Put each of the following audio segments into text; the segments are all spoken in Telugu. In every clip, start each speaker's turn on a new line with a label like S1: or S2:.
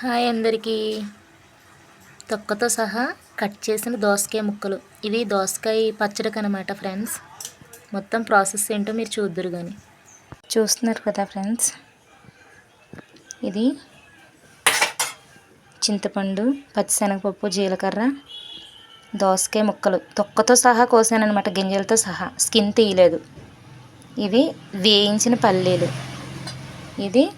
S1: హాయ్ అందరికీ. తొక్కతో సహా కట్ చేసిన దోసకాయ ముక్కలు. ఇవి దోసకాయ పచ్చడికి అనమాట ఫ్రెండ్స్. మొత్తం ప్రాసెస్ ఏంటో మీరు చూద్దరు కానీ చూస్తున్నారు కదా ఫ్రెండ్స్. ఇది చింతపండు పచ్చిశనగపప్పు జీలకర్ర దోసకాయ ముక్కలు. తొక్కతో సహా కోసానమాట గింజలతో సహా. స్కిన్ తీయలేదు. ఇవి వేయించిన పల్లీలు. ఇది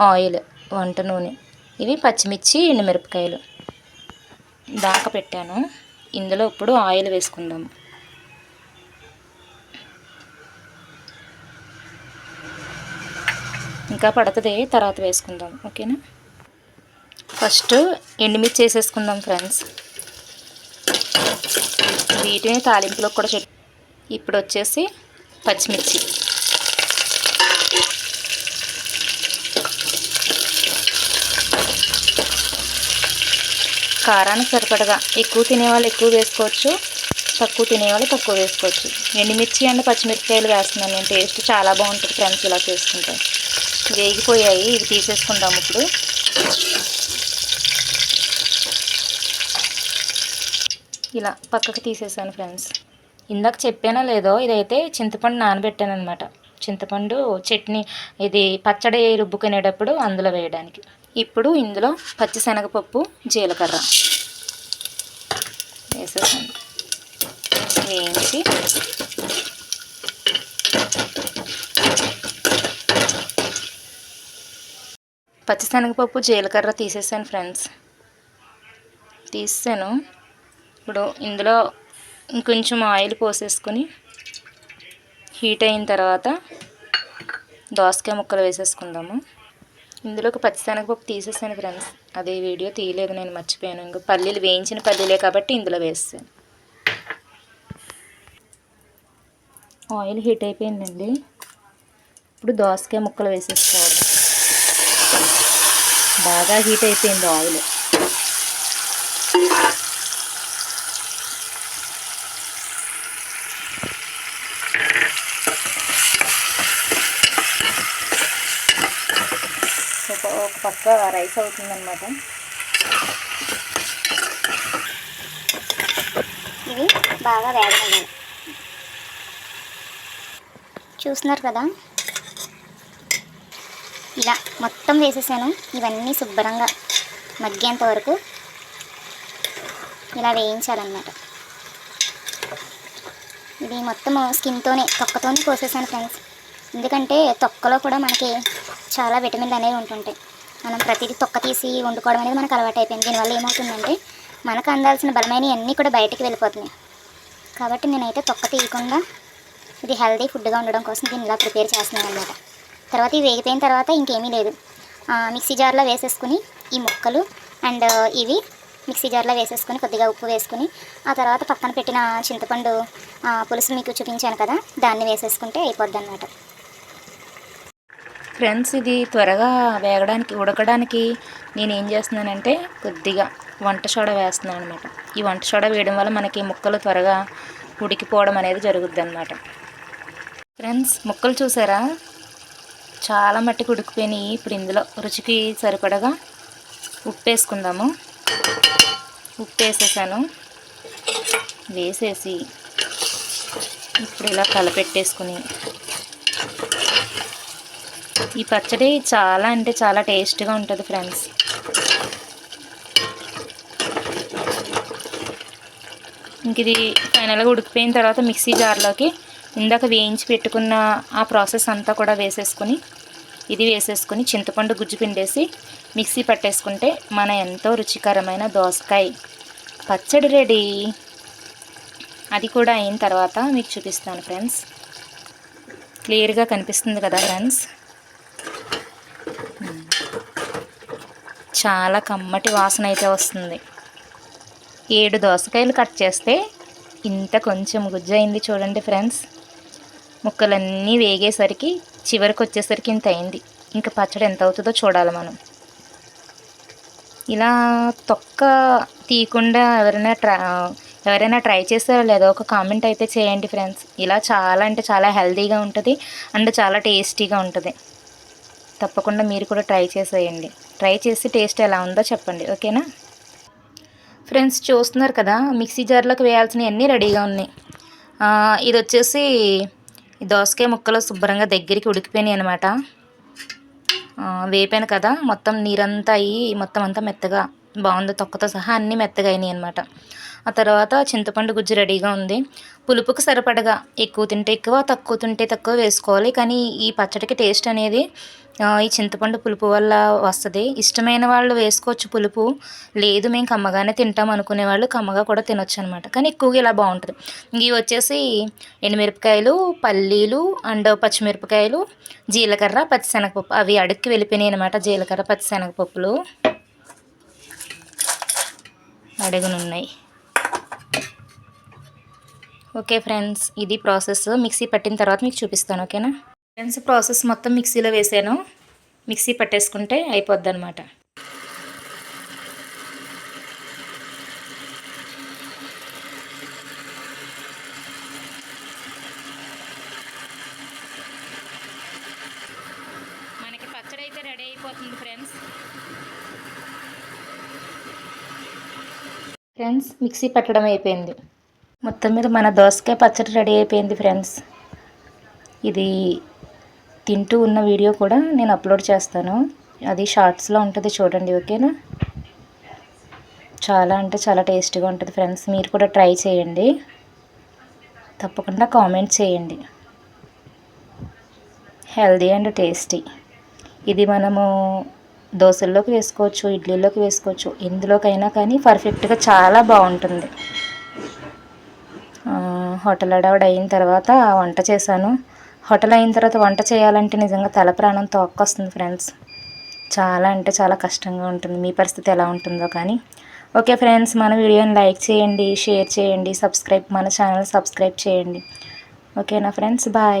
S1: ఆయిల్. వంట నూనె. ఇవి పచ్చిమిర్చి ఎండుమిరపకాయలు. దాకా పెట్టాను. ఇందులో ఇప్పుడు ఆయిల్ వేసుకుందాము ఇంకా పడుతుంది తర్వాత వేసుకుందాం. ఓకేనా? ఫస్ట్ ఎండుమిర్చి వేసేసుకుందాం ఫ్రెండ్స్. వీటిని తాలింపులో కూడా చెప్ ఇప్పుడు వచ్చేసి పచ్చిమిర్చి. కారానికి సరిపడగా. ఎక్కువ తినేవాళ్ళు ఎక్కువ వేసుకోవచ్చు. తక్కువ తినేవాళ్ళు తక్కువ వేసుకోవచ్చు. ఎండుమిర్చి అండ్ పచ్చిమిరపకాయలు వేస్తున్నాను నేను. టేస్ట్ చాలా బాగుంటుంది ఫ్రెండ్స్ ఇలా చేసుకుంటే. వేగిపోయాయి. ఇవి తీసేసుకుందాం ఇప్పుడు. ఇలా పక్కకు తీసేసాను ఫ్రెండ్స్. ఇందాక చెప్పానో లేదో ఇదైతే చింతపండు నానబెట్టాను అనమాట చింతపండు చట్నీ ఇది పచ్చడి రుబ్బుకునేటప్పుడు అందులో వేయడానికి. ఇప్పుడు ఇందులో పచ్చిశనగపప్పు జీలకర్ర. వేసేసాను. వేయించి పచ్చిశనగపప్పు జీలకర్ర తీసేసాను ఫ్రెండ్స్. తీసాను. ఇప్పుడు ఇందులో ఇంకొంచెం ఆయిల్ పోసేసుకొని హీట్ అయిన తర్వాత దోసకాయ ముక్కలు వేసేసుకుందాము. ఇందులోకి పచ్చిశనగపప్పు తీసేసాను ఫ్రెండ్స్ అదే వీడియో తీయలేదు నేను మర్చిపోయాను. ఇంకా పల్లీలు వేయించిన పల్లీలే కాబట్టి ఇందులో వేస్తాను ఆయిల్ హీట్ అయిపోయిందండి. ఇప్పుడు దోసకాయ ముక్కలు వేసేసుకోవాలి. బాగా హీట్ అయిపోయింది ఆయిల్ ఒక పక్క రైస్ అవుతుందన్నమాట.
S2: ఇవి బాగా వేగనివ్వాలి చూస్తున్నారు కదా? ఇలా మొత్తం వేసేసాను. ఇవన్నీ శుభ్రంగా మగ్గేంత వరకు ఇలా వేయించాలన్నమాట. ఇది మొత్తం స్కిన్తోనే తొక్కతోనే కోసేసాను ఫ్రెండ్స్. ఎందుకంటే తొక్కలో కూడా మనకి చాలా విటమిన్లు అనేవి ఉంటుంటాయి. మనం ప్రతిదీ తొక్క తీసి వండుకోవడం అనేది మనకు అలవాటు అయిపోయింది. దీనివల్ల ఏమవుతుందంటే మనకు అందాల్సిన బలమైన అన్నీ కూడా బయటకు వెళ్ళిపోతున్నాయి. కాబట్టి నేనైతే తొక్క తీయకుండా ఇది హెల్తీ ఫుడ్గా ఉండడం కోసం దీన్ని ఇలా ప్రిపేర్ చేస్తున్నాను అనమాట తర్వాత ఇవి వేగిపోయిన తర్వాత ఇంకేమీ లేదు. మిక్సీ జార్లో వేసేసుకుని ఈ ముక్కలు అండ్ ఇవి మిక్సీ జార్లో వేసేసుకుని కొద్దిగా ఉప్పు వేసుకుని ఆ తర్వాత పక్కన పెట్టిన చింతపండు పులుసు మీకు చూపించాను కదా దాన్ని వేసేసుకుంటే అయిపోద్ది అనమాట
S1: ఫ్రెండ్స్ ఇది త్వరగా వేగడానికి ఉడకడానికి నేను ఏం చేస్తున్నానంటే కొద్దిగా వంట సోడా వేస్తున్నాను అనమాట ఈ వంట సోడా వేయడం వల్ల మనకి ముక్కలు త్వరగా ఉడికిపోవడం అనేది జరుగుద్ది అనమాట ఫ్రెండ్స్ ముక్కలు చూసారా? చాలా మట్టికి ఉడికిపోయినాయి. ఇప్పుడు ఇందులో రుచికి సరిపడగా ఉప్పు వేసుకుందాము ఉప్పు వేసేసాను వేసేసి ఇప్పుడు ఇలా కలపెట్టేసుకుని ఈ పచ్చడి చాలా అంటే చాలా టేస్ట్గా ఉంటుంది ఫ్రెండ్స్. ఇంక ఇది ఫైనల్గా ఉడికిపోయిన తర్వాత మిక్సీ జార్లోకి ఇందాక వేయించి పెట్టుకున్న ఆ ప్రాసెస్ అంతా కూడా వేసేసుకొని ఇది వేసేసుకొని చింతపండు గుజ్జు పిండేసి మిక్సీ పట్టేసుకుంటే మన ఎంతో రుచికరమైన దోసకాయ. పచ్చడి రెడీ. అది కూడా అయిన తర్వాత మీకు చూపిస్తాను ఫ్రెండ్స్. క్లియర్గా కనిపిస్తుంది కదా ఫ్రెండ్స్? చాలా కమ్మటి వాసన అయితే వస్తుంది. ఏడు దోసకాయలు కట్ చేస్తే ఇంత కొంచెం గుజ్జు అయింది చూడండి ఫ్రెండ్స్. ముక్కలన్నీ వేగేసరికి చివరికి వచ్చేసరికి ఇంత అయింది. ఇంకా పచ్చడి ఎంత అవుతుందో చూడాలి మనం. ఇలా తొక్క తీయకుండా ఎవరైనా ట్రా ఎవరైనా ట్రై చేస్తారో లేదో ఒక కామెంట్ అయితే చేయండి ఫ్రెండ్స్. ఇలా చాలా అంటే చాలా హెల్తీగా ఉంటుంది అండ్ చాలా టేస్టీగా ఉంటుంది. తప్పకుండా మీరు కూడా ట్రై చేసేయండి. ట్రై చేసి టేస్ట్ ఎలా ఉందో చెప్పండి. ఓకేనా? ఫ్రెండ్స్ చూస్తున్నారు కదా మిక్సీ జార్లోకి వేయాల్సినవి అన్నీ రెడీగా ఉన్నాయి. ఇది వచ్చేసి దోసకాయ ముక్కలు శుభ్రంగా దగ్గరికి ఉడికిపోయినాయి అనమాట వేపాను కదా మొత్తం నీరంతా అయ్యి మొత్తం అంతా మెత్తగా బాగుంది. తొక్కతో సహా అన్నీ మెత్తగా అయినాయి అనమాట ఆ తర్వాత చింతపండు గుజ్జు రెడీగా ఉంది. పులుపుకు సరిపడగా ఎక్కువ తింటే ఎక్కువ తక్కువ తింటే తక్కువ వేసుకోవాలి. కానీ ఈ పచ్చడికి టేస్ట్ అనేది ఈ చింతపండు పులుపు వల్ల వస్తుంది. ఇష్టమైన వాళ్ళు వేసుకోవచ్చు పులుపు. లేదు మేము కమ్మగానే తింటాం అనుకునే వాళ్ళు కమ్మగా కూడా తినొచ్చు అనమాట కానీ ఎక్కువగా ఇలా బాగుంటుంది. ఇవి వచ్చేసి ఎండుమిరపకాయలు పల్లీలు అండ్ పచ్చిమిరపకాయలు జీలకర్ర పచ్చిశనగపప్పు. అవి అడుక్కి వెళ్ళిపోయినాయి అనమాట జీలకర్ర పచ్చిశనగపప్పులు. అడుగునున్నాయి. ఓకే ఫ్రెండ్స్ ఇది ప్రాసెస్. మిక్సీ పట్టిన తర్వాత మీకు చూపిస్తాను ఓకేనా? ఫ్రెండ్స్ ప్రాసెస్ మొత్తం మిక్సీలో వేసాను. మిక్సీ పట్టేసుకుంటే అయిపోద్ది అనమాట మనకి పచ్చడి అయితే రెడీ అయిపోతుంది ఫ్రెండ్స్. ఫ్రెండ్స్ మిక్సీ పెట్టడం అయిపోయింది. మొత్తం మీద మన దోసకాయ పచ్చడి రెడీ అయిపోయింది ఫ్రెండ్స్. ఇది తింటూ ఉన్న వీడియో కూడా నేను అప్లోడ్ చేస్తాను. అది షార్ట్స్లో ఉంటుంది చూడండి ఓకేనా? చాలా అంటే చాలా టేస్టీగా ఉంటుంది ఫ్రెండ్స్. మీరు కూడా ట్రై చేయండి. తప్పకుండా కామెంట్ చేయండి. Healthy and tasty. ఇది మనము దోశల్లోకి వేసుకోవచ్చు ఇడ్లీలోకి వేసుకోవచ్చు ఎందులోకైనా కానీ పర్ఫెక్ట్గా చాలా బాగుంటుంది. హోటల్ అడవిడ అయిన తర్వాత వంట చేశాను. హోటల్ అయిన తర్వాత వంట చేయాలంటే నిజంగా తల ప్రాణం తోక్కొస్తుంది ఫ్రెండ్స్. చాలా అంటే చాలా కష్టంగా ఉంటుంది. మీ పరిస్థితి ఎలా ఉంటుందో కానీ. ఓకే ఫ్రెండ్స్ మన వీడియోని లైక్ చేయండి షేర్ చేయండి సబ్స్క్రైబ్ మన ఛానల్ సబ్స్క్రైబ్ చేయండి. ఓకేనా ఫ్రెండ్స్ బాయ్.